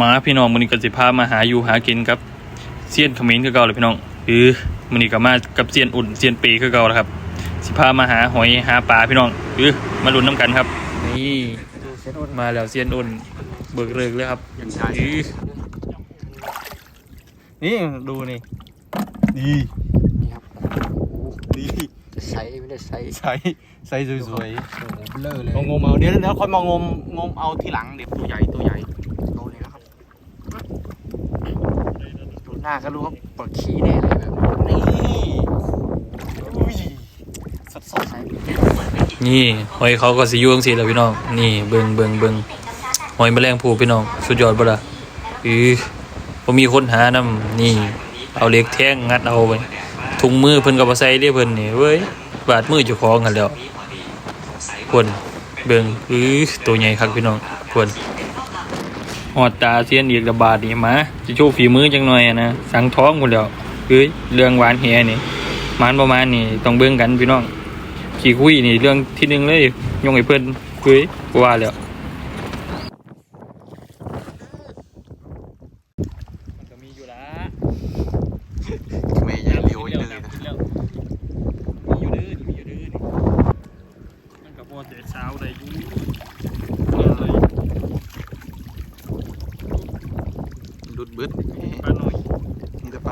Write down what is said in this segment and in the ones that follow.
มาพี่น้องมื้อนี้ก็สิพามาหาอยู่หากินครับเซียนเขมิ้นคือเก่าเลยพี่น้องเออมื้อนี้ก็มากับเซียนอุ่นเซียนปีคือเก่าแล้วครับ สิพามาหาหอยหาปลาพี่น้องเออมาลุ้นน้ำกันครับ นี่มาแล้วเซียนอุ่นเบิกเลิกเลยครับยังใช่เออนี่ดูนี่ดีนี่ครับดีจะใช้ไม่ได้ใช้ใส่ใส่สวยโอ้โหเบลอเลยงมเอาเดี๋ยวเดี๋ยวค่อยมางมงมเอาทีหลังเดี๋ยวตัวใหญ่ตัวใหญ่ โตเลยนะครับดู หน้าก็รู้ว่าปวดขี้แน่เลยแบบนี้นี่อุ้ยสดสดใช้ๆนี่หอยเขาก็สิยู่งซี่แล้วพี่น้อง นี่เบิ่งเบิ่งเบิ่งหอยแมลงภู่พี่น้อง สุดยอดบ่ล่ะเออบ่มีคนหานํนี่ เอาเหล็กแท่งงัดเอาไปถุงมือเพิ่นก็บ่ใส่เด้เพิ่นนี่เว้ยบาดมือเจ้าของกันแล้วคนเบิ่งอือตัวใหญ่คักพี่น้องคน หอดตาเสียนอีกระบาดนี่มาจะโชว์ฝีมือจังหน่อยนะสังท้องหมดแล้วเฮ้ยเรื่องหวานเหนี่มันประมาณนี่ต้องเบิ่งกันพี่น้องขี่คุยนี่เรื่องที่หนึ่งเลยยงไอ้เพื่อนเฮ้ยว่าแล้วมันก็มีอยู่ละ ไม่อย่าเลี้ยวเลยนะ มีอยู่เด้อนี่มีอยู่เด้อนี่มันก็พอแต่เช้าได้อยู่เลย ดุดบึด ปลาหน่อย มั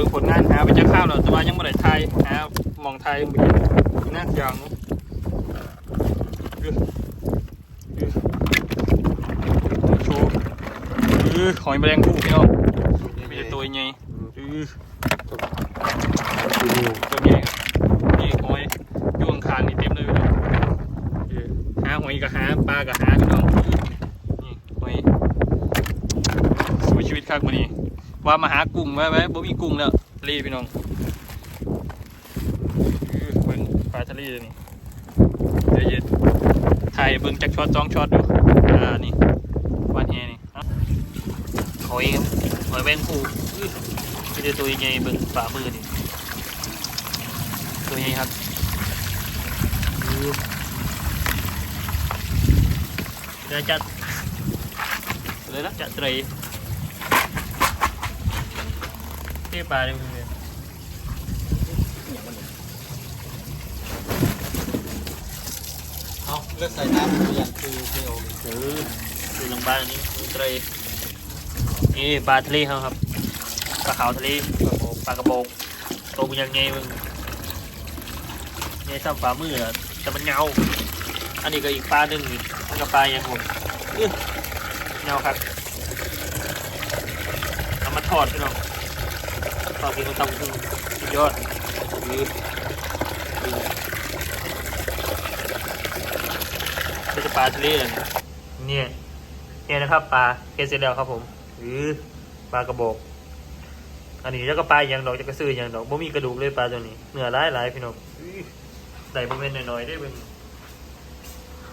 บิ่งผลงานหาไปจอข้าวแล้วแต่ว่ายังไม่ได้ไทยหามองไทยมีน่าอย่างนาะเออเออโชว์หอยแมลงภู่พี่น้องมีแต่ตัวใหญ่ตัวใหญ่นี่หอยยู่ข้างนี่เต็มเลยหาหอยกับหาปลากับหาพี่น้องนี่หอยสู้ชีวิตคักมานี่ ว่ามาหากุ้งไว้ไว้บ่มีกุ้งแล้วทะเลพี่น้องเออเบิ่งปลาทะเลเลยนี่เดี๋ยวเย็นถ่ายเบิ่งจักช็อตสองช็อตดูอ่านี่วานแฮนี่เอ้าหอยครับหอยแมงภู่อื้อมีแต่ตัวใหญ่ๆเบิ่งฝ่ามือนี่ตัวใหญ่ครับอื้อเดี๋ยวจัดเลยนะจัดเตรย์เที่ปลาดิมึงเนี่ยเอาเลือกใส่น้ำตัวอย่างคือเทลเออดูลงบ้านอันนี้ดูเตรย์นี่ปลาทะเลเขาครับปลาขาวทะเลปลากระโปงตัวมันยังไงมึงเนี่ยซ้ำปลามืออะแต่มันเงา อันนี้ก็อีกปลาหนึ่งอีกมันก็ปลายังผมอื้อเงาครับเอามาทอดพี่น้อง ทอดกินกับตำคือสุดยอดอื้ออื้อนี่จะปลาทะเลเหรอเนี่ยเนี่ยนะครับปลาเกสเซแล้วครับผมอือปลากระบอกอันนี้แล้วก็ปลาอย่างดอกจะกระซื้ออย่างดอกบ่มีกระดูกเลยปลาตัวนี้เนื้อร้ายหลายพี่น้องอื้อได้บ่แม่นน้อยๆได้เป็น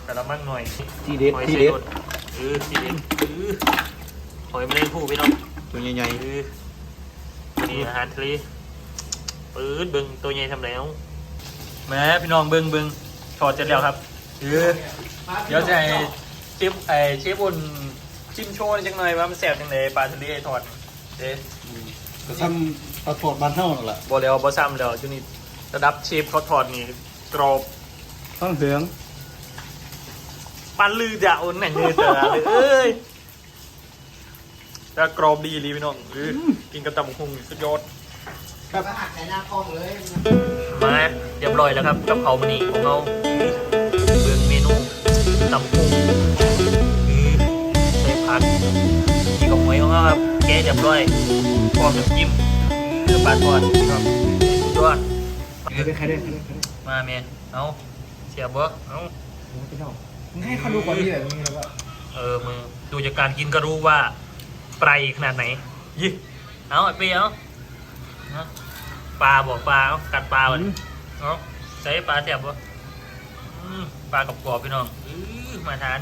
แต่ละมั่งหน่อยทีเด็ดหอยทีเซเด็ดโดดเออทีเด็ดเออหอยแมลงภู่พี่น้องตัวใหญ่เออ นี่อาหารทะเลปื๊ดเบิงตัวใหญ่ทำแล้วแหม่พี่น้องเบิงเบิงถอดเสร็จแล้วครับเออเดี๋ยวจะให้เชฟไอเชฟอุ่นชิมโชว์จังหน่อยว่ามันแสบจังเลยปลาทะเลถอดเด้จะทำปลาโถดบานเท่านั่นแหละบอแล้วบอซ้ำแล้วจุนี่ระดับเชฟเขาถอดนี่กรอบต้องเหืองปันลือจะอุ่นแหน่งเงยเตอเลยเอ้ย แล้วกรอบดีรีพี่น้องเออกินกับตำบักหุ่งสุดยอดครับมาเรียบร้อยแล้วครับกับเขามันนี่ของเราเบืองเมนูตำพุงใส่ผักนี่กับหอยของเราครับแกะเรียบร้อยพร้อมน้ำจิ้มเรือปลาทอดครับสุดยอดใครได้ใครได้ใครได้มาเมียเอาเสียบบ่เอามึงให้เขาดูก่อนที่ไหนมึงแล้วก็เออมึงดูจากการกินก็รู้ว่า ไตรขนาดไหนยี่เอาไอ้เปียเอาเอาปลาบอกปลาเอากัดปลาวันเอาใส่ปลาแซ่บบ่อืมปลากับกรอบๆพี่น้องอื้อมาทาน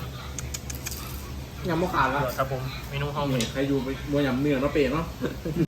ยังไม่ขาดแล้วครับผมเมนูห้องนี่นี้ใครอยู่ไปบัวยำเนื้อเนาะเปรย์เนาะ